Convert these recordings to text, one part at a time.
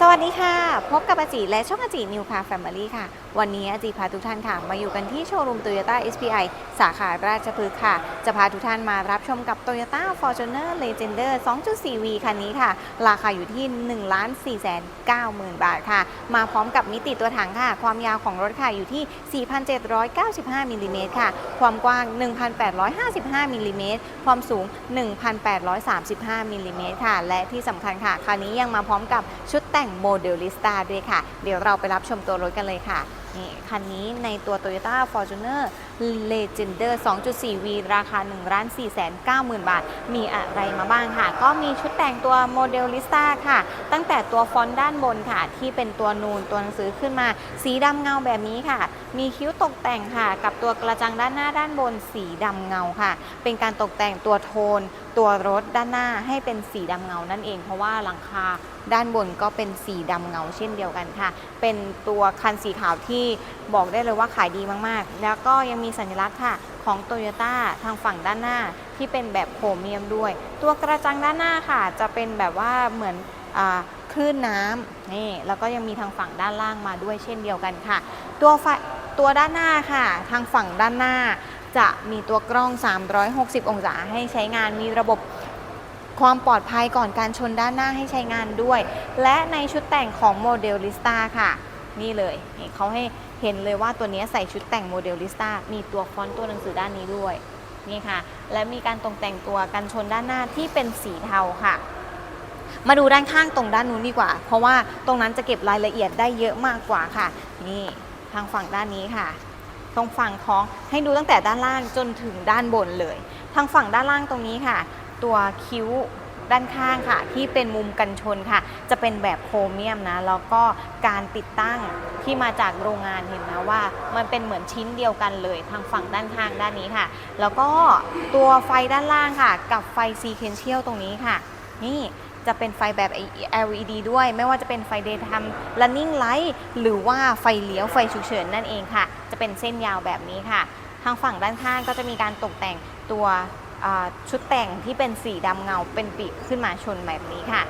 สวัสดีค่ะ พบกับอาจีและช่องอาจีนิวคาแฟมิลี่ค่ะ วันนี้จีพาทุกท่านค่ะมาอยู่กันที่โชว์รูม Toyota SPI สาขาราชพฤกษ์ค่ะ จะพาทุกท่านมารับชมกับ Toyota Fortuner Legender 2.4V คันนี้ค่ะ ราคาอยู่ที่ 1 4 9 0 0 0 0 บาทค่ะ มาพร้อมกับมิติตัวถังค่ะ ความยาวของรถค่ะอยู่ที่ 4,795มิลลิเมตรค่ะ ความกว้าง 1,855มิลลิเมตรความสูง 1,835มิลลิเมตรค่ะ และที่สำคัญค่ะคันนี้ยังมาพร้อมกับชุดแต่งโมเดลลิสตาด้วยค่ะ เดี๋ยวเราไปรับชมตัวรถกันเลยค่ะ นี่คันนี้ในตัว Toyota Fortuner Legender 2.4V ราคา 1 4 9 0 0 0 0 บาท มีอะไรมาบ้างค่ะ ก็มีชุดแต่งตัวโมเดลลิสตาค่ะ ตั้งแต่ตัวฟอนต์ด้านบนค่ะ ที่เป็นตัวนูนตัวหนังสือขึ้นมา สีดำเงาแบบนี้ค่ะ มีคิ้วตกแต่งค่ะ กับตัวกระจังด้านหน้าด้านบน สีดำเงาค่ะ เป็นการตกแต่งตัวโทน ตัวรถด้านหน้าให้เป็นสีดำเงานั่นเอง เพราะว่าหลังคาด้านบนก็เป็นสีดำเงาเช่นเดียวกันค่ะ เป็นตัวคันสีขาวที่บอกได้เลยว่าขายดีมากๆ แล้วก็ยังมีีสัญลักษณ์ค่ะของ t o y ยต้าทางฝั่งด้านหน้าที่เป็นแบบโครเมียมด้วย ตัวกระจังด้านหน้าค่ะ จะเป็นแบบว่าเหมือนอคลื่นน้ำนี่แล้วก็ยังมีทางฝั่งด้านล่างมาด้วยเช่นเดียวกันค่ะ ตัวตัวด้านหน้าค่ะ ทางฝั่งด้านหน้า จะมีตัวกล้อง 360 องศาให้ใช้งานมีระบบความปลอดภัยก่อนการชนด้านหน้าให้ใช้งานด้วย และในชุดแต่งของโมเดลลิสตาค่ะ นี่เลยนี่เขาให้เห็นเลยว่าตัวนี้ใส่ชุดแต่งโมเดลลิสต้ามีตัวฟอนต์ตัวหนังสือด้านนี้ด้วยนี่ค่ะ และมีการตกแต่งตัวกันชนด้านหน้าที่เป็นสีเทาค่ะ มาดูด้านข้างตรงด้านนู้นดีกว่า เพราะว่าตรงนั้นจะเก็บรายละเอียดได้เยอะมากกว่าค่ะ นี่ทางฝั่งด้านนี้ค่ะ ตรงฝั่งของให้ดูตั้งแต่ด้านล่างจนถึงด้านบนเลย ทางฝั่งด้านล่างตรงนี้ค่ะ ตัวคิ้ว ด้านข้างค่ะ ที่เป็นมุมกันชนค่ะ จะเป็นแบบโครเมียมนะ แล้วก็การติดตั้งที่มาจากโรงงานเห็นนะว่า มันเป็นเหมือนชิ้นเดียวกันเลยทางฝั่งด้านข้างด้านนี้ค่ะ แล้วก็ตัวไฟด้านล่างค่ะ กับไฟซีเค n เชียลตรงนี้ค่ะ นี่จะเป็นไฟแบบ LED ด้วย ไม่ว่าจะเป็นไฟ daytime running light หรือว่าไฟเลี้ยวไฟฉุกเฉินนั่นเองค่ะ จะเป็นเส้นยาวแบบนี้ค่ะ ทางฝั่งด้านข้างก็จะมีการตกแต่งตัว ชุดแต่งที่เป็นสีดำเงาเป็นปีกขึ้นมาชนแบบนี้ค่ะ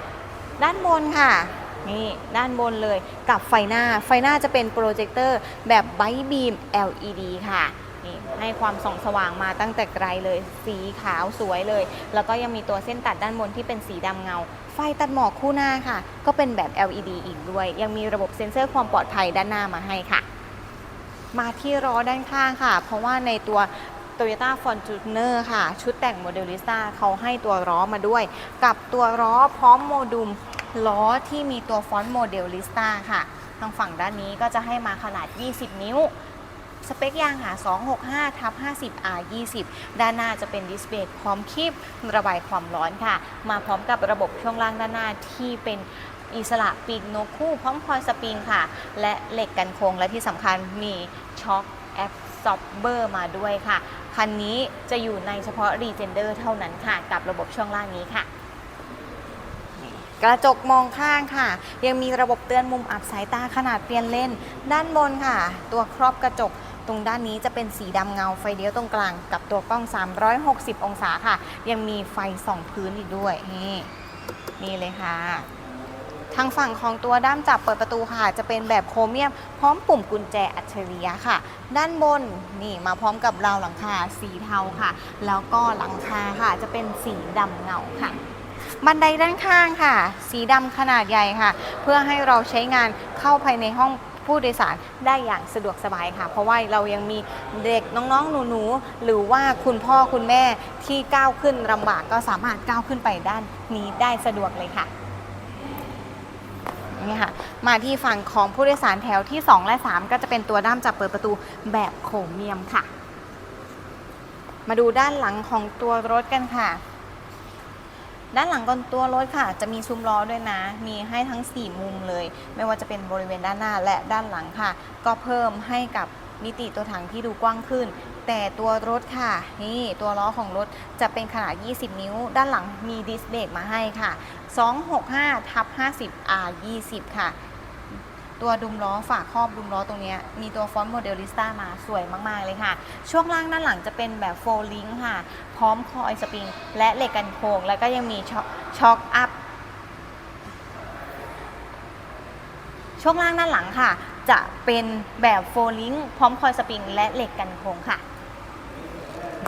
ด้านบนค่ะนี่ด้านบนเลยกับไฟหน้าไฟหน้าจะเป็นโปรเจคเตอร์แบบไบบีม LED ค่ะนี่ให้ความส่องสว่างมาตั้งแต่ไกลเลย สีขาวสวยเลย แล้วก็ยังมีตัวเส้นตัดด้านบนที่เป็นสีดำเงา ไฟตัดหมอกคู่หน้าค่ะ ก็เป็นแบบ LED อีกด้วย ยังมีระบบเซ็นเซอร์ความปลอดภัยด้านหน้ามาให้ค่ะ มาที่ล้อด้านข้างค่ะ เพราะว่าในตัว Toyota Fortuner ค่ะ ชุดแต่งโมเดล i ิสตาเขาให้ตัวล้อมาด้วย กับตัวล้อพร้อมโมดูลล้อที่มีตัวฟอนต์โมเดล i ิสตาค่ะ ทางฝั่งด้านนี้ก็จะให้มาขนาด 20 นิ้ว สเปคยางหา 265ทับ50 R 20 ด้านหน้าจะเป็นดิสเบรกพร้อมคีบระบายความร้อนค่ะ มาพร้อมกับระบบช่วงล่างด้านหน้าที่เป็นอิสระปีกนกคู่พร้อมคอยสปริงค่ะ และเหล็กกันโค้งและที่สำคัญมีช็อคแอ b ซอบเบอร์มาด้วยค่ะ คันนี้จะอยู่ในเฉพาะ r e g e n d e r เท่านั้นค่ะ กับระบบช่วงล่างนี้ค่ะ กระจกมองข้างค่ะ ยังมีระบบเตือนมุมอับสายตาขนาดเปลี่ยนเลนด้านบนค่ะ ตัวครอบกระจกตรงด้านนี้จะเป็นสีดำเงาไฟเลี้ยวตรงกลาง กับตัวกล้อง 360 องศาค่ะ ยังมีไฟส่องพื้นอีกด้วยนี่นี่เลยค่ะ ทางฝั่งของตัวด้ามจับเปิดประตูค่ะ จะเป็นแบบโครเมียม พร้อมปุ่มกุญแจอัจฉริยะค่ะ ด้านบนนี่มาพร้อมกับราวหลังคาสีเทาค่ะ แล้วก็หลังคาค่ะจะเป็นสีดำเงาค่ะ บันไดด้านข้างค่ะ สีดำขนาดใหญ่ค่ะ เพื่อให้เราใช้งานเข้าภายในห้องผู้โดยสารได้อย่างสะดวกสบายค่ะ เพราะว่าเรายังมีเด็กน้องๆ หนูๆ หรือว่าคุณพ่อคุณแม่ที่ก้าวขึ้นลำบากก็สามารถก้าวขึ้นไปด้านนี้ได้สะดวกเลยค่ะ นี่ค่ะ มาที่ฝั่งของผู้โดยสารแถวที่ 2 และ 3 ก็จะเป็นตัวด้ามจับเปิดประตูแบบโครเมียมค่ะ มาดูด้านหลังของตัวรถกันค่ะ ด้านหลังกนตัวรถค่ะ จะมีซุ้มล้อด้วยนะ มีให้ทั้ง 4 มุมเลย ไม่ว่าจะเป็นบริเวณด้านหน้าและด้านหลังค่ะ ก็เพิ่มให้กับ มิติตัวถังที่ดูกว้างขึ้น แต่ตัวรถค่ะ นี่ตัวล้อของรถจะเป็นขนาด 20 นิ้ว ด้านหลังมีดิสเบรกมาให้ค่ะ 265ทับ50 R 20ค่ะ ตัวดุมล้อฝาครอบดุมล้อตรงนี้มีตัวฟอนต์โมเดลลิสต้ามาสวยมาก ๆ เลยค่ะ ช่วงล่างด้านหลังจะเป็นแบบโฟลิงค่ะ พร้อมคอยสปริง และเหล็กกันโค้งแล้วก็ยังมีช็อคอัพช่วงล่างด้านหลังค่ะ จะเป็นแบบโฟลิงพร้อมคอยสปริงและเหล็กกันโค้งค่ะ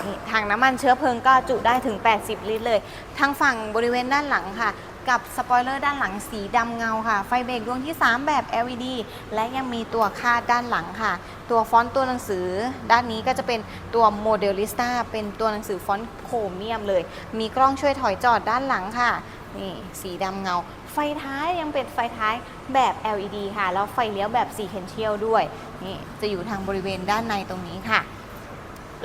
นี่ทางน้ำมันเชื้อเพลิงก็จุได้ถึง 80 ลิตรเลย ทางฝั่งบริเวณด้านหลังค่ะ กับสปอยเลอร์ด้านหลังสีดำเงาค่ะ ไฟเบรกดวงที่ 3 แบบ LED และยังมีตัวคาดด้านหลังค่ะ ตัวฟอนต์ตัวหนังสือด้านนี้ก็จะเป็นตัวโมเดลิสต้าเป็นตัวหนังสือฟอนต์โครเมียมเลย มีกล้องช่วยถอยจอดด้านหลังค่ะ นี่สีดำเงา ไฟท้ายยังเป็นไฟท้ายแบบ LED ค่ะ แล้วไฟเลี้ยวแบบ sequential ด้วย นี่จะอยู่ทางบริเวณด้านในตรงนี้ค่ะ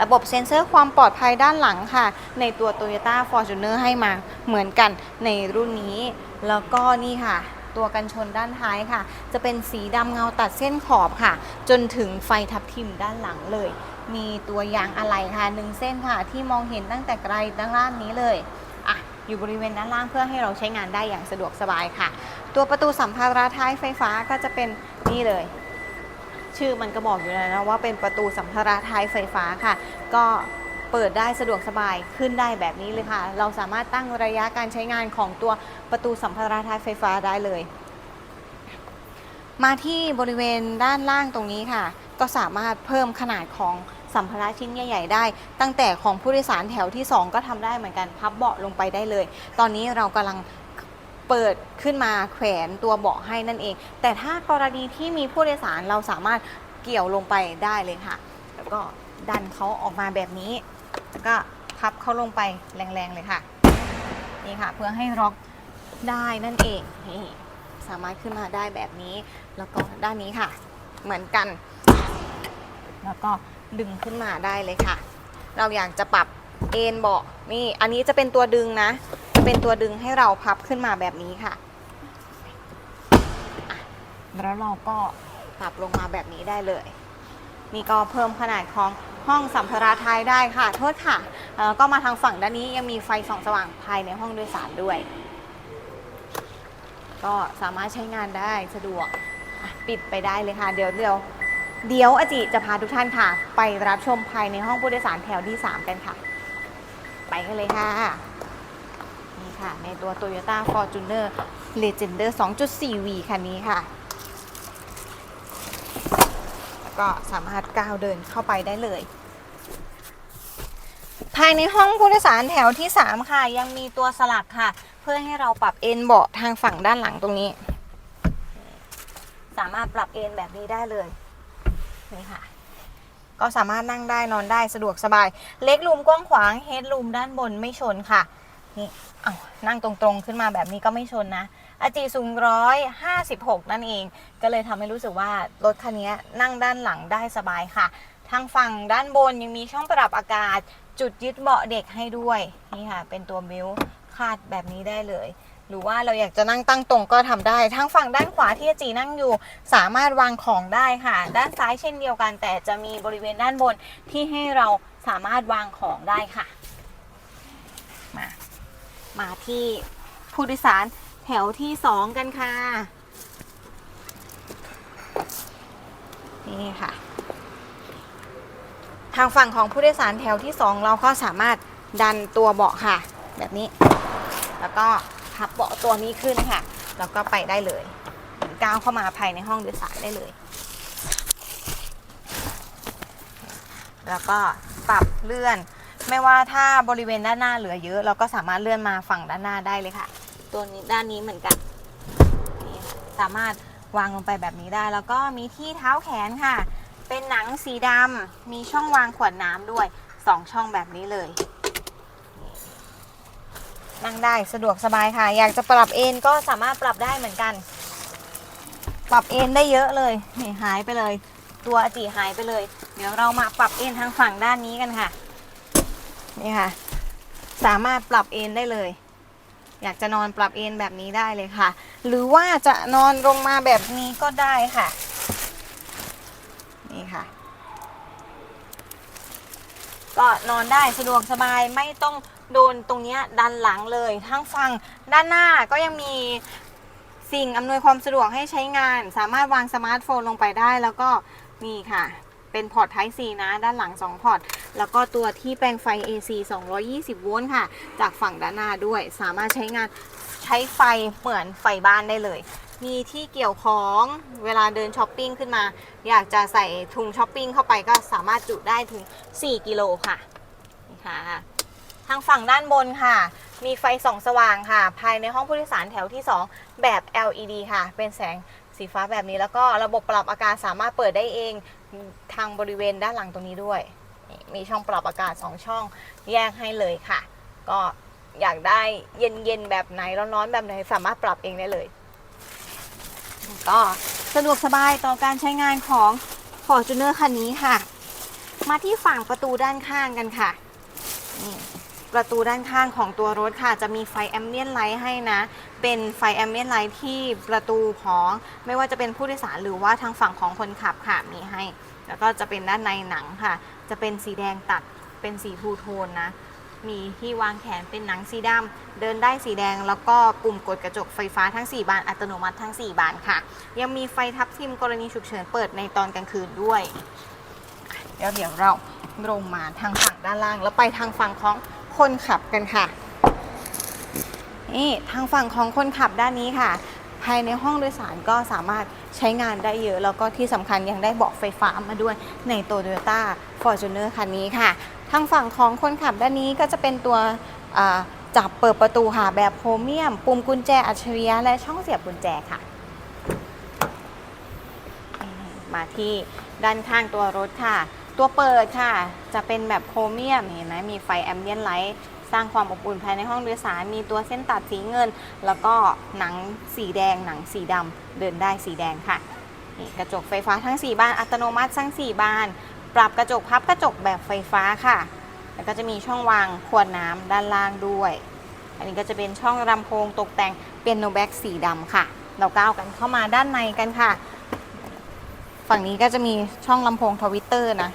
ระบบเซ็นเซอร์ความปลอดภัยด้านหลังค่ะ ในตัว Toyota Fortuner ให้มาเหมือนกันในรุ่นนี้ แล้วก็นี่ค่ะ ตัวกันชนด้านท้ายค่ะ จะเป็นสีดำเงาตัดเส้นขอบค่ะ จนถึงไฟทับทิมด้านหลังเลย มีตัวยางอะไหล่ค่ะหนึ่งเส้นค่ะ ที่มองเห็นตั้งแต่ไกลด้านล่างนี้เลยอะอยู่บริเวณด้านล่างเพื่อให้เราใช้งานได้อย่างสะดวกสบายค่ะ ตัวประตูสัมภาระท้ายไฟฟ้าก็จะเป็นนี่เลย ชื่อมันก็บอกอยู่แล้วนะว่าเป็นประตูสัมภาระท้ายไฟฟ้าค่ะ ก็เปิดได้สะดวกสบายขึ้นได้แบบนี้เลยค่ะ เราสามารถตั้งระยะการใช้งานของตัวประตูสัมภาระท้ายไฟฟ้าได้เลย มาที่บริเวณด้านล่างตรงนี้ค่ะ ก็สามารถเพิ่มขนาดของสัมภาระชิ้นใหญ่ ๆ ได้ ตั้งแต่ของผู้โดยสารแถวที่ 2 ก็ทำได้เหมือนกันพับเบาะลงไปได้เลย ตอนนี้เรากำลัง เปิดขึ้นมาแขวนตัวเบาะให้นั่นเอง แต่ถ้ากรณีที่มีผู้โดยสารเราสามารถเกี่ยวลงไปได้เลยค่ะ แล้วก็ดันเขาออกมาแบบนี้ แล้วก็พับเขาลงไปแรงๆเลยค่ะ นี่ค่ะ เพื่อให้ล็อกได้นั่นเองนี่สามารถขึ้นมาได้แบบนี้ แล้วก็ด้านนี้ค่ะ เหมือนกัน แล้วก็ดึงขึ้นมาได้เลยค่ะ เราอยากจะปรับเอนเบาะนี่ อันนี้จะเป็นตัวดึงนะจะ เป็นตัวดึงให้เราพับขึ้นมาแบบนี้ค่ะ แล้วเราก็ปรับลงมาแบบนี้ได้เลย นี่ก็เพิ่มขนาดของห้องสัมภาระท้ายได้ค่ะ โทษค่ะแล้วก็มาทางฝั่งด้านนี้ยังมีไฟส่องสว่างภายในห้องโดยสารด้วย ก็สามารถใช้งานได้สะดวกปิดไปได้เลยค่ะ เดี๋ยวเดี๋ยวเดี๋ยวอาจิจะพาทุกท่านค่ะ ไปรับชมภายในห้องผู้โดยสารแถวที่ 3 กันค่ะ ไปกันเลยค่ะ ค่ะ ในตัว Toyota Fortuner Legender 2.4V คันนี้ค่ะ แล้วก็สามารถก้าวเดินเข้าไปได้เลย ภายในห้องผู้โดยสารแถวที่ 3 ค่ะ ยังมีตัวสลักค่ะ เพื่อให้เราปรับเอนเบาะทางฝั่งด้านหลังตรงนี้ สามารถปรับเอนแบบนี้ได้เลย นี่ค่ะก็สามารถนั่งได้นอนได้สะดวกสบาย เล็กลูมกว้างขวางเฮดลูมด้านบนไม่ชนค่ะ นี่เอานั่งตรงๆขึ้นมาแบบนี้ก็ไม่ชนนะอาจีสูงร้อยห้าสิบหกนั่นเอง ก็เลยทำให้รู้สึกว่ารถคันนี้นั่งด้านหลังได้สบายค่ะ ทางฝั่งด้านบนยังมีช่องปรับอากาศ จุดยึดเบาะเด็กให้ด้วย นี่ค่ะ เป็นตัวมิวคาดแบบนี้ได้เลย หรือว่าเราอยากจะนั่งตั้งตรงก็ทำได้ทางฝั่งด้านขวาที่อาจีนั่งอยู่ สามารถวางของได้ค่ะ ด้านซ้ายเช่นเดียวกัน แต่จะมีบริเวณด้านบนที่ให้เราสามารถวางของได้ค่ะ มาที่ผู้โดยสารแถวที่สองกันค่ะ นี่ค่ะ ทางฝั่งของผู้โดยสารแถวที่2เราก็สามารถดันตัวเบาะค่ะ แบบนี้ แล้วก็พับเบาะตัวนี้ขึ้นค่ะ แล้วก็ไปได้เลยก้าวเข้ามาภายในห้องโดยสารได้เลย แล้วก็ปรับเลื่อน ไม่ว่าถ้าบริเวณด้านหน้าเหลือเยอะ เราก็สามารถเลื่อนมาฝั่งด้านหน้าได้เลยค่ะ ตัวนี้ด้านนี้เหมือนกันนี่ค่ะสามารถวางลงไปแบบนี้ได้ แล้วก็มีที่เท้าแขนค่ะ เป็นหนังสีดำมีช่องวางขวดน้ำด้วย2ช่องแบบนี้เลย นั่งได้สะดวกสบายค่ะ อยากจะปรับเอนก็สามารถปรับได้เหมือนกัน ปรับเอนได้เยอะเลยนี่หายไปเลย ตัวอจิหายไปเลย เดี๋ยวเรามาปรับเอนทางฝั่งด้านนี้กันค่ะ นี่ค่ะ สามารถปรับเอนได้เลย อยากจะนอนปรับเอนแบบนี้ได้เลยค่ะ หรือว่าจะนอนลงมาแบบนี้ก็ได้ค่ะ นี่ค่ะ ก็นอนได้สะดวกสบายไม่ต้องโดนตรงนี้ดันหลังเลย ทั้งฝั่งด้านหน้าก็ยังมีสิ่งอำนวยความสะดวกให้ใช้งาน สามารถวางสมาร์ทโฟนลงไปได้แล้วก็นี่ค่ะ เป็นพอร์ต Type C นะ ด้านหลัง 2 พอร์ต แล้วก็ตัวที่แปลงไฟ AC 220 โวลต์ค่ะ จากฝั่งด้านหน้าด้วย สามารถใช้งานใช้ไฟเหมือนไฟบ้านได้เลย มีที่เกี่ยวของเวลาเดินช้อปปิ้งขึ้นมา อยากจะใส่ถุงช้อปปิ้งเข้าไปก็สามารถจุได้ถึง 4 กิโลค่ะนี่ค่ะ ทางฝั่งด้านบนค่ะมีไฟส่องสว่างค่ะ ภายในห้องผู้โดยสารแถวที่ 2 แบบ LED ค่ะ เป็นแสงสีฟ้าแบบนี้แล้วก็ระบบปรับอากาศสามารถเปิดได้เอง ทางบริเวณด้านหลังตรงนี้ด้วย มีช่องปรับอากาศ 2 ช่องแยกให้เลยค่ะ ก็อยากได้เย็นๆแบบไหนร้อนๆแบบไหนสามารถปรับเองได้เลย ก็สะดวกสบายต่อการใช้งานของ Fortuner คันนี้ค่ะ มาที่ฝั่งประตูด้านข้างกันค่ะนี่ ประตูด้านข้างของตัวรถค่ะ จะมีไฟแอมเบียนไลท์ให้นะ เป็นไฟแอมเบียนไลท์ที่ประตูของไม่ว่าจะเป็นผู้โดยสารหรือว่าทางฝั่งของคนขับค่ะมีให้ แล้วก็จะเป็นด้านในหนังค่ะ จะเป็นสีแดงตัดเป็นสีทูโทนนะ มีที่วางแขนเป็นหนังสีดำเดินได้สีแดงแล้วก็ปุ่มกดกระจกไฟฟ้าทั้ง 4 บานอัตโนมัติทั้ง 4 บานค่ะ ยังมีไฟทับทิมกรณีฉุกเฉินเปิดในตอนกลางคืนด้วย เดี๋ยวเดี๋ยวเราลงมาทางฝั่งด้านล่าง แล้วไปทางฝั่งของ คนขับกันค่ะ นี่ทางฝั่งของคนขับด้านนี้ค่ะ ภายในห้องโดยสารก็สามารถใช้งานได้เยอะ แล้วก็ที่สำคัญยังได้เบาะไฟฟ้ามาด้วยในตัว Toyota Fortuner คันนี้ค่ะ ทางฝั่งของคนขับด้านนี้ก็จะเป็นตัวจับเปิดประตูค่ะแบบโพรเมียม ปุ่มกุญแจอัจฉริยะและช่องเสียบกุญแจค่ะ มาที่ด้านข้างตัวรถค่ะ ตัวเปิดค่ะ จะเป็นแบบโครเมียมเห็นไหมมีไฟแอมเบียนไลท์สร้างความอบอุ่นภายในห้องโดยสารมีตัวเส้นตัดสีเงิน แล้วก็หนังสีแดง หนังสีดำเดินได้สีแดงค่ะนี่กระจกไฟฟ้าทั้ง 4 บานอัตโนมัติทั้ง 4 บาน ปรับกระจกพับกระจกแบบไฟฟ้าค่ะ แล้วก็จะมีช่องวางขวดน้ำด้านล่างด้วย อันนี้ก็จะเป็นช่องลำโพงตกแต่งเปียโนแบ็กสีดำค่ะ เราก้าวกันเข้ามาด้านในกันค่ะ ฝั่งนี้ก็จะมีช่องลำโพงทวิตเตอร์นะ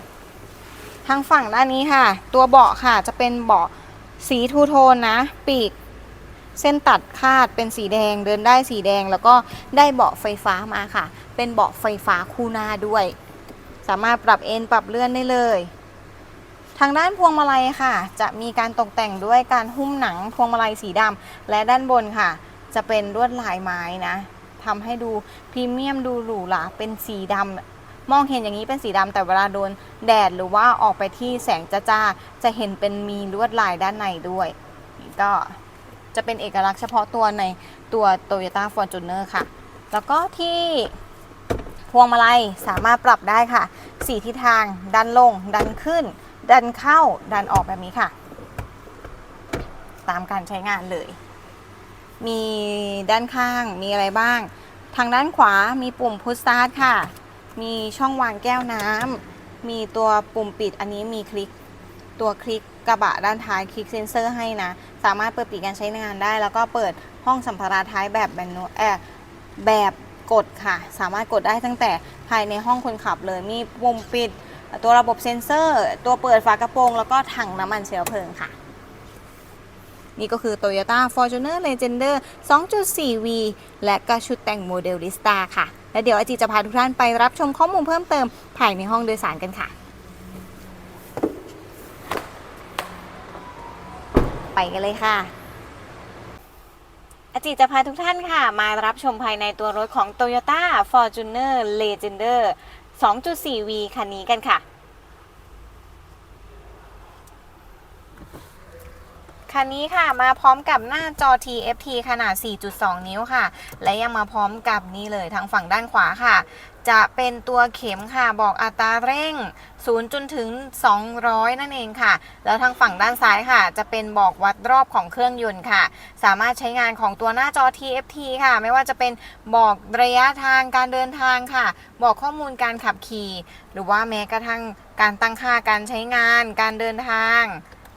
ทางฝั่งด้านนี้ค่ะ ตัวเบาะค่ะจะเป็นเบาะสีทูโทนนะ ปีก เส้นตัดคาดเป็นสีแดงเดินได้สีแดงแล้วก็ได้เบาะไฟฟ้ามาค่ะ เป็นเบาะไฟฟ้าคู่หน้าด้วย สามารถปรับเอนปรับเลื่อนได้เลย ทางด้านพวงมาลัยค่ะ จะมีการตกแต่งด้วยการหุ้มหนังพวงมาลัยสีดำและด้านบนค่ะ จะเป็นลวดลายไม้นะ ทำให้ดูพรีเมียมดูหรูหราเป็นสีดำมองเห็นอย่างนี้เป็นสีดำแต่เวลาโดนแดดหรือว่าออกไปที่แสงจ้าๆจะเห็นเป็นมีลวดลายด้านในด้วยก็จะเป็นเอกลักษณ์เฉพาะตัวในตัว Toyota Fortuner ค่ะ แล้วก็ที่พวงมาลัยสามารถปรับได้ค่ะ สีทิศทาง ดันลง ดันขึ้น ดันเข้า ดันออกแบบนี้ค่ะ ตามการใช้งานเลย มีด้านข้างมีอะไรบ้าง ทางด้านขวามีปุ่มพุชสตาร์ทค่ะ มีช่องวางแก้วน้ำมีตัวปุ่มปิดอันนี้มีคลิกตัวคลิกกระบะด้านท้ายคลิกเซนเซอร์ให้นะ สามารถเปิดปิดการใช้งานได้ แล้วก็เปิดห้องสัมภาระท้ายแบบแมนนวลเออแบบกดค่ะ สามารถกดได้ตั้งแต่ภายในห้องคนขับเลย มีปุ่มปิด ตัวระบบเซ็นเซอร์ ตัวเปิดฝากระโปรง แล้วก็ถังน้ำมันเชื้อเพลิงค่ะ นี่ก็คือ Toyota Fortuner Legender 2.4V และก็ชุดแต่งโมเดล Lista ค่ะ และเดี๋ยวอาจีจะพาทุกท่านไปรับชมข้อมูลเพิ่มเติมภายในห้องโดยสารกันค่ะไปกันเลยค่ะ อาจิจะพาทุกท่านค่ะ มารับชมภายในตัวรถของ Toyota Fortuner Legender 2.4V คันนี้กันค่ะ คันนี้ค่ะมาพร้อมกับหน้าจอ TFT ขนาด 4.2 นิ้วค่ะ และยังมาพร้อมกับนี่เลยทางฝั่งด้านขวาค่ะ จะเป็นตัวเข็มค่ะบอกอัตราเร่ง 0 จนถึง 200 นั่นเองค่ะ แล้วทางฝั่งด้านซ้ายค่ะ จะเป็นบอกวัดรอบของเครื่องยนต์ค่ะ สามารถใช้งานของตัวหน้าจอ TFT ค่ะ ไม่ว่าจะเป็นบอกระยะทางการเดินทางค่ะ บอกข้อมูลการขับขี่ หรือว่าแม้กระทั่งการตั้งค่าการใช้งาน การเดินทาง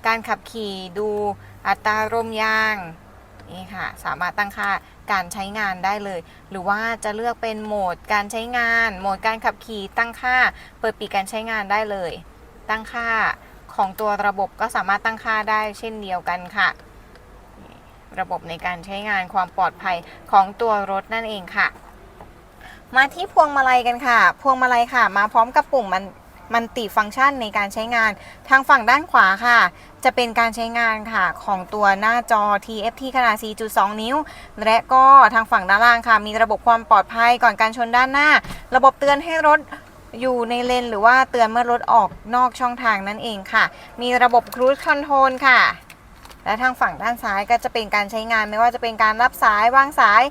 การขับขี่ดูอัตราลมยางนี่ค่ะสามารถตั้งค่าการใช้งานได้เลย หรือว่าจะเลือกเป็นโหมดการใช้งาน โหมดการขับขี่ตั้งค่า เปิดปิดการใช้งานได้เลย ตั้งค่าของตัวระบบก็สามารถตั้งค่าได้เช่นเดียวกันค่ะ ระบบในการใช้งานความปลอดภัยของตัวรถนั่นเองค่ะ มาที่พวงมาลัยกันค่ะ พวงมาลัยค่ะ มาพร้อมกับปุ่มมัน มันติฟังก์ชันในการใช้งาน ทางฝั่งด้านขวาค่ะ จะเป็นการใช้งานค่ะของตัวหน้าจอ TFT ขนาด 4.2 นิ้ว และก็ทางฝั่งด้านล่างค่ะ มีระบบความปลอดภัยก่อนการชนด้านหน้า ระบบเตือนให้รถอยู่ในเลนหรือว่าเตือนเมื่อรถออกนอกช่องทางนั่นเองค่ะ มีระบบ Cruise Control ค่ะและทางฝั่งด้านซ้ายก็จะเป็นการใช้งานไม่ว่าจะเป็นการรับสายวางสาย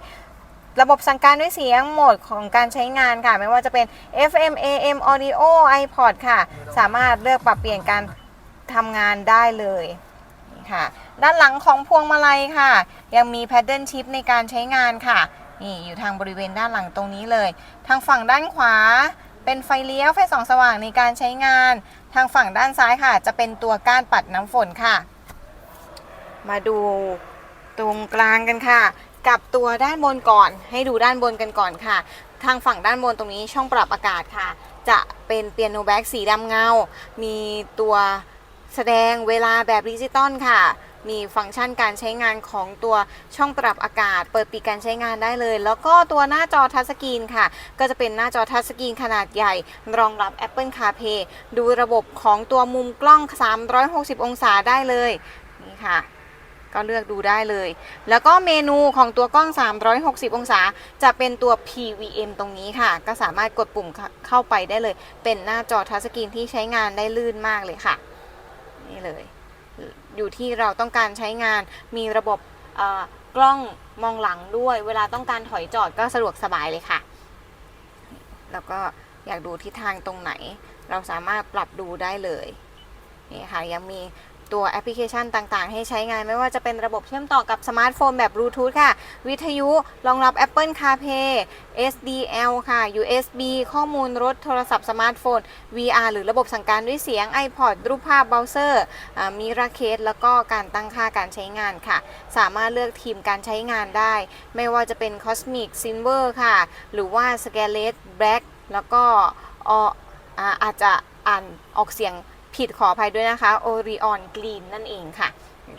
ระบบสั่งการด้วยเสียงโหมดของการใช้งานค่ะ ไม่ว่าจะเป็น FM AM Audio iPod ค่ะ สามารถเลือกปรับเปลี่ยนการทำงานได้เลยนี่ค่ะ ด้านหลังของพวงมาลัยค่ะ ยังมี Paddle Shift ในการใช้งานค่ะนี่อยู่ทางบริเวณด้านหลังตรงนี้เลย ทางฝั่งด้านขวาเป็นไฟเลี้ยวไฟส่องสว่างในการใช้งาน ทางฝั่งด้านซ้ายค่ะ จะเป็นตัวก้านปัดน้ำฝนค่ะ มาดูตรงกลางกันค่ะ กับตัวด้านบนก่อน ให้ดูด้านบนกันก่อนค่ะ ทางฝั่งด้านบนตรงนี้ช่องปรับอากาศค่ะ จะเป็นเปียโนแบ็กสีดำเงา มีตัวแสดงเวลาแบบดิจิตอลค่ะ มีฟังก์ชันการใช้งานของตัวช่องปรับอากาศ เปิดปิดการใช้งานได้เลย แล้วก็ตัวหน้าจอทัชสกรีนค่ะ ก็จะเป็นหน้าจอทัชสกรีนขนาดใหญ่ รองรับ Apple CarPlay ดูระบบของตัวมุมกล้อง 360 องศาได้เลย นี่ค่ะ ก็เลือกดูได้เลย แล้วก็เมนูของตัวกล้อง 360 องศา จะเป็นตัว PVM ตรงนี้ค่ะ ก็สามารถกดปุ่มเข้าไปได้เลย เป็นหน้าจอทัชสกรีนที่ใช้งานได้ลื่นมากเลยค่ะ นี่เลย อยู่ที่เราต้องการใช้งาน มีระบบกล้องมองหลังด้วย เวลาต้องการถอยจอดก็สะดวกสบายเลยค่ะ แล้วก็อยากดูทิศทางตรงไหน เราสามารถปรับดูได้เลยนี่ค่ะยังมี ตัวแอปพลิเคชันต่างๆ ให้ใช้งานไม่ว่าจะเป็นระบบเชื่อมต่อกับสมาร์ทโฟนแบบบลูทูธค่ะ วิทยุรองรับ Apple CarPlay SDL ค่ะ USB ข้อมูลรถโทรศัพท์สมาร์ทโฟน VR หรือระบบสั่งการด้วยเสียง iPod รูปภาพเบราว์เซอร์มีราเคสแล้วก็การตั้งค่าการใช้งานค่ะ สามารถเลือกทีมการใช้งานได้ ไม่ว่าจะเป็น Cosmic Silver ค่ะ หรือว่า s c a l e t Black แล้วก็ออ่าอาจจะอ่านออกเสียง ผิดขออภัยด้วยนะคะโอริออนกรีนนั่นเองค่ะ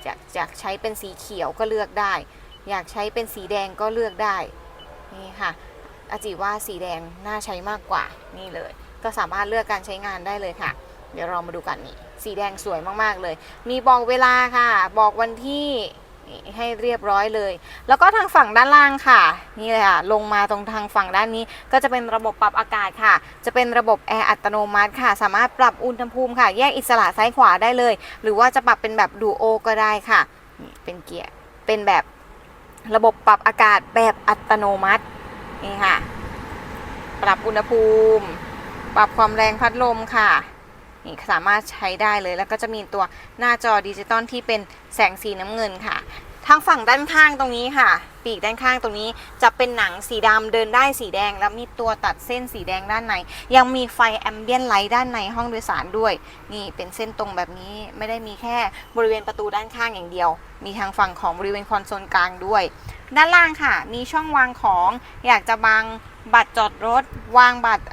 อยากอยากใช้เป็นสีเขียวก็เลือกได้ อยากใช้เป็นสีแดงก็เลือกได้นี่ค่ะอาจิว่าสีแดงน่าใช้มากกว่านี่เลย ก็สามารถเลือกการใช้งานได้เลยค่ะ เดี๋ยวเรามาดูกันนี่สีแดงสวยมากๆเลย มีบอกเวลาค่ะ บอกวันที่ ให้เรียบร้อยเลย แล้วก็ทางฝั่งด้านล่างค่ะนี่เลยค่ะลงมาตรงทางฝั่งด้านนี้ ก็จะเป็นระบบปรับอากาศค่ะ จะเป็นระบบแอร์อัตโนมัติค่ะ สามารถปรับอุณหภูมิค่ะ แยกอิสระซ้ายขวาได้เลย หรือว่าจะปรับเป็นแบบดูโอก็ได้ค่ะ เป็นเกียร์เป็นแบบระบบปรับอากาศแบบอัตโนมัตินี่ค่ะ ปรับอุณหภูมิ ปรับความแรงพัดลมค่ะ นี่สามารถใช้ได้เลย แล้วก็จะมีตัวหน้าจอดิจิตอลที่เป็นแสงสีน้ำเงินค่ะทางฝั่งด้านข้างตรงนี้ค่ะ ปีกด้านข้างตรงนี้จะเป็นหนังสีดำเดินได้สีแดง แล้วมีตัวตัดเส้นสีแดงด้านใน ยังมีไฟแอมเบียนไลท์ด้านในห้องโดยสารด้วย นี่เป็นเส้นตรงแบบนี้ไม่ได้มีแค่บริเวณประตูด้านข้างอย่างเดียว มีทางฝั่งของบริเวณคอนโซลกลางด้วย ด้านล่างค่ะ มีช่องวางของอยากจะวางบัตรจอดรถ วางบัตร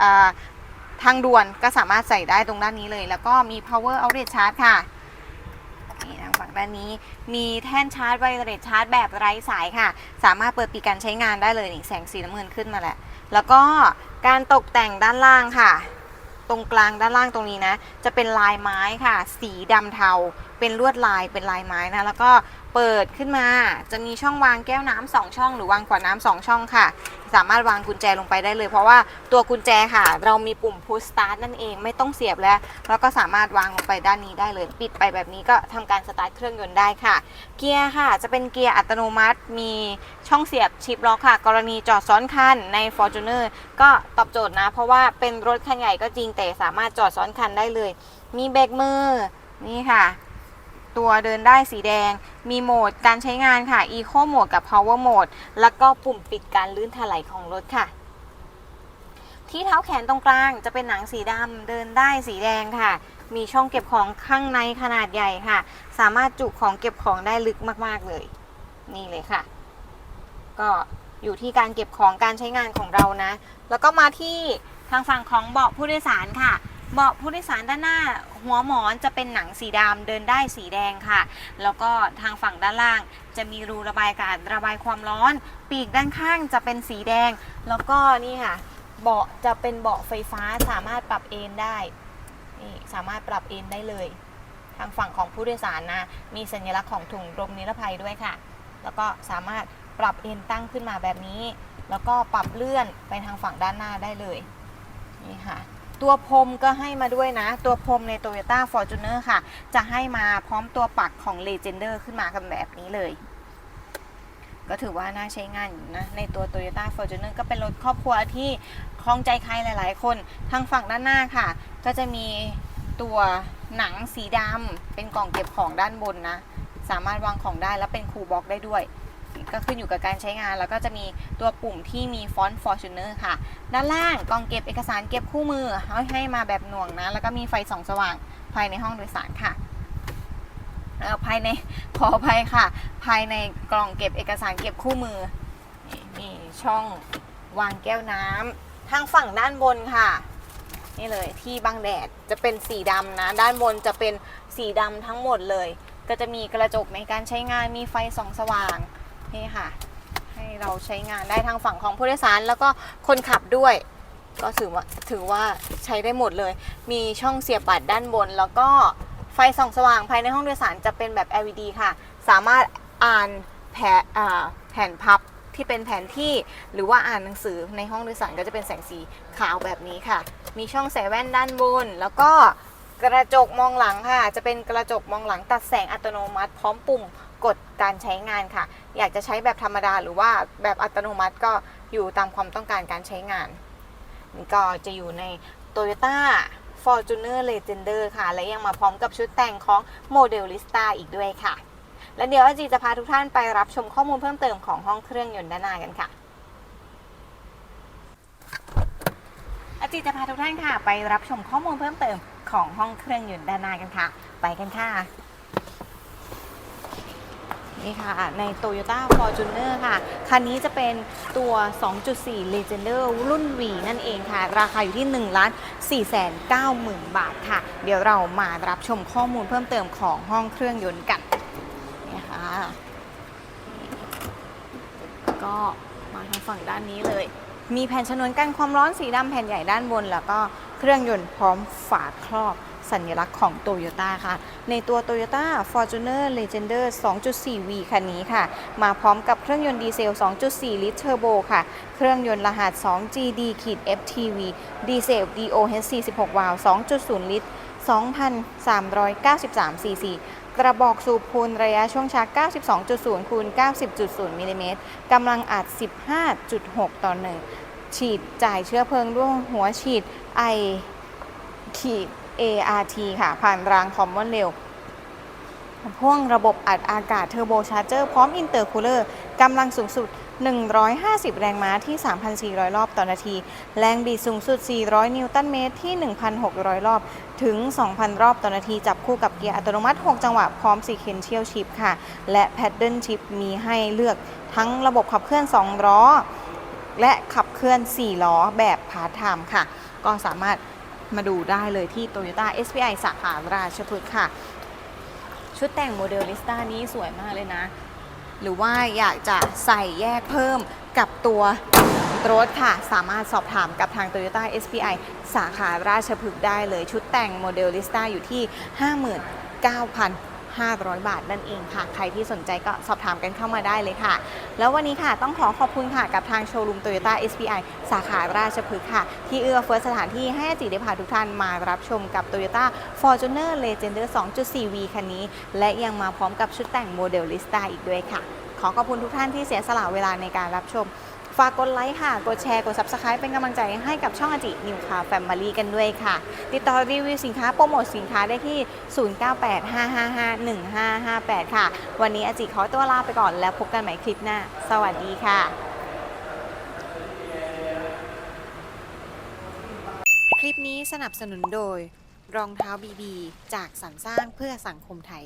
ทางด่วนก็สามารถใส่ได้ตรงด้านนี้เลย แล้วก็มี power outlet charge ค่ะนี่ทางฝั่งด้านนี้มีแท่นชาร์จไวเลสชาร์จแบบไร้สายค่ะ สามารถเปิดปิดการใช้งานได้เลยนี่แสงสีน้ำเงินขึ้นมาแหล้วแล้วก็การตกแต่งด้านล่างค่ะ ตรงกลางด้านล่างตรงนี้นะ จะเป็นลายไม้ค่ะ สีดำเทา เป็นลวดลายเป็นลายไม้นะ แล้วก็ เปิดขึ้นมา จะมีช่องวางแก้วน้ำสองช่อง หรือวางขวดน้ำสองช่องค่ะ สามารถวางกุญแจลงไปได้เลย เพราะว่าตัวกุญแจค่ะ เรามีปุ่ม push start นั่นเองไม่ต้องเสียบแล้ว แล้วก็สามารถวางลงไปด้านนี้ได้เลย ปิดไปแบบนี้ก็ทำการสตาร์ทเครื่องยนต์ได้ค่ะ เกียร์ค่ะจะเป็นเกียร์อัตโนมัติ มีช่องเสียบชิปล็อกค่ะ กรณีจอดซ้อนคันใน Fortuner ก็ตอบโจทย์นะ เพราะว่าเป็นรถคันใหญ่ก็จริงแต่สามารถจอดซ้อนคันได้เลย มีเบรกมือนี่ค่ะ ตัวเดินได้สีแดง มีโหมดการใช้งานค่ะ Eco Mode กับ Power Mode แล้วก็ปุ่มปิดการลื่นถลายของรถค่ะ ที่เท้าแขนตรงกลางจะเป็นหนังสีดำเดินได้สีแดงค่ะ มีช่องเก็บของข้างในขนาดใหญ่ค่ะ สามารถจุของเก็บของได้ลึกมากๆเลย นี่เลยค่ะ ก็อยู่ที่การเก็บของการใช้งานของเรานะ แล้วก็มาที่ทางฝั่งของเบาะผู้โดยสารค่ะ เบาะผู้โดยสารด้านหน้า หัวหมอนจะเป็นหนังสีดำเดินได้สีแดงค่ะ แล้วก็ทางฝั่งด้านล่าง จะมีรูระบายอากาศระบายความร้อน ปีกด้านข้างจะเป็นสีแดง แล้วก็นี่ค่ะเบาะจะเป็นเบาะไฟฟ้าสามารถปรับเอนได้นี่สามารถปรับเอนได้เลย ทางฝั่งของผู้โดยสารนะ มีสัญลักษณ์ของถุงลมนิรภัยด้วยค่ะ แล้วก็สามารถปรับเอนตั้งขึ้นมาแบบนี้ แล้วก็ปรับเลื่อนไปทางฝั่งด้านหน้าได้เลยนี่ค่ะ ตัวพรมก็ให้มาด้วยนะ ตัวพรมใน Toyota Fortuner ค่ะ จะให้มาพร้อมตัวปักของ Legender ขึ้นมากันแบบนี้เลย ก็ถือว่าน่าใช้งานนะ ในตัว Toyota Fortuner ก็เป็นรถครอบครัวที่คล้องใจใครหลาย ๆ คน ทางฝั่งด้านหน้าค่ะ ก็จะมีตัวหนังสีดำเป็นกล่องเก็บของด้านบนนะ สามารถวางของได้แล้วเป็นคูลบ็อกได้ด้วย ก็ขึ้นอยู่กับการใช้งาน แล้วก็จะมีตัวปุ่มที่มีฟอนต์ Fortuner ค่ะ ด้านล่างกล่องเก็บเอกสารเก็บคู่มือเขาให้มาแบบหน่วงนะ แล้วก็มีไฟส่องสว่างภายในห้องโดยสารค่ะแล้วภายในขอภัยค่ะ ภายในกล่องเก็บเอกสารเก็บคู่มือมีช่องวางแก้วน้ำทางฝั่งด้านบนค่ะ นี่เลยที่บังแดดจะเป็นสีดำนะ ด้านบนจะเป็นสีดำทั้งหมดเลย ก็จะมีกระจกในการใช้งานมีไฟส่องสว่าง นี่ค่ะ ให้เราใช้งานได้ทางฝั่งของผู้โดยสารแล้วก็คนขับด้วย ก็ถือว่าถือว่าใช้ได้หมดเลย มีช่องเสียบบัตรด้านบน แล้วก็ไฟส่องสว่างภายในห้องโดยสารจะเป็นแบบ LED ค่ะ สามารถอ่านแผ่แผ่นพับที่เป็นแผนที่หรือว่าอ่านหนังสือในห้องโดยสารก็จะเป็นแสงสีขาวแบบนี้ค่ะ มีช่องใส่แว่นด้านบน แล้วก็กระจกมองหลังค่ะ จะเป็นกระจกมองหลังตัดแสงอัตโนมัติ พร้อมปุ่มกดการใช้งานค่ะ อยากจะใช้แบบธรรมดาหรือว่าแบบอัตโนมัติก็อยู่ตามความต้องการการใช้งานนี่ก็จะอยู่ใน Toyota Fortuner Legender ค่ะ และยังมาพร้อมกับชุดแต่งของ Modelista อีกด้วยค่ะ และเดี๋ยวอาจีจะพาทุกท่านไปรับชมข้อมูลเพิ่มเติมของห้องเครื่องยนต์ด้านหน้ากันค่ะอาจีจะพาทุกท่านค่ะ ไปรับชมข้อมูลเพิ่มเติมของห้องเครื่องยนต์ด้านหน้ากันค่ะ ไปกันค่ะ นี่ค่ะ ใน Toyota Fortuner ค่ะ คันนี้จะเป็นตัว 2.4 Legender รุ่น V นั่นเองค่ะ ราคาอยู่ที่1ล้าน4 9 0 0 0 0บาทค่ะ เดี๋ยวเรามารับชมข้อมูลเพิ่มเติมของห้องเครื่องยนต์กันนี่ค่ะก็มาทางฝั่งด้านนี้เลย มีแผ่นชนวนกันความร้อนสีดำแผ่นใหญ่ด้านบน แล้วก็เครื่องยนต์พร้อมฝาครอบ สัญลักษณ์ของ Toyota ค่ะ ในตัว Toyota Fortuner Legender 2.4V คันนี้ค่ะ มาพร้อมกับเครื่องยนต์ดีเซล 2.4 ลิตรเทอร์โบค่ะ เครื่องยนต์รหัส 2GD FTV ดีเซล DOHC 16 วาล์ว 2.0 ลิตร 2,393ซีซีกระบอกสูบพูนระยะช่วงชัก 92.0 คูณ 90.0 มิลลิเมตรกำลังอัด 15.6 ต่อ 1 ฉีดจ่ายเชื้อเพลิงด้วยหัวฉีด I ขีด ART ค่ะ ผ่านรางคอมมอนเร็วพ่วงระบบอัดอากาศเทอร์โบชาร์เจอร์พร้อมอินเตอร์คูลเลอร์กำลังสูงสุด 150 แรงม้าที่ 3,400 รอบต่อนาที แรงบิดสูงสุด 400 นิวตันเมตรที่ 1,600 รอบ ถึง 2,000 รอบต่อนาที จับคู่กับเกียร์อัตโนมัติ 6 จังหวะ พร้อม Sequential Shift ค่ะ และ Paddle Shift มีให้เลือกทั้งระบบขับเคลื่อน 2 ล้อ และขับเคลื่อน 4 ล้อแบบพาร์ทไทม์ค่ะ ก็สามารถ มาดูได้เลยที่ Toyota SPI สาขาราชพฤกษ์ค่ะ ชุดแต่งโมเดลลิสต้านี้สวยมากเลยนะ หรือว่าอยากจะใส่แยกเพิ่มกับตัวรถค่ะ สามารถสอบถามกับทาง Toyota SPI สาขาราชพฤกษ์ได้เลย ชุดแต่งโมเดลลิสต้าอยู่ที่ 500 บาทนั่นเองค่ะ ใครที่สนใจก็สอบถามกันเข้ามาได้เลยค่ะ แล้ววันนี้ค่ะต้องขอขอบคุณค่ะกับทางโชว์รูม Toyota SPI สาขาราชพฤกษ์ค่ะ ที่เอื้อเฟื้อสถานที่ให้อาจิได้พาทุกท่านมารับชมกับ Toyota Fortuner Legender 2.4V คันนี้ และยังมาพร้อมกับชุดแต่งโมเดลลิสต้าอีกด้วยค่ะ ขอขอบคุณทุกท่านที่เสียสละเวลาในการรับชม ฝากกดไลค์ค่ะ กดแชร์ กด Subscribe เป็นกำลังใจให้กับช่องอาจินิวคาแฟมิลี่กันด้วยค่ะ ติดต่อรีวิวสินค้าโปรโมทสินค้าได้ที่ 0985551558 ค่ะ วันนี้อาจิขอตัวลาไปก่อนแล้วพบกันใหม่คลิปหน้า สวัสดีค่ะคลิปนี้สนับสนุนโดย รองเท้าบีบีจากสรรสร้างเพื่อสังคมไทย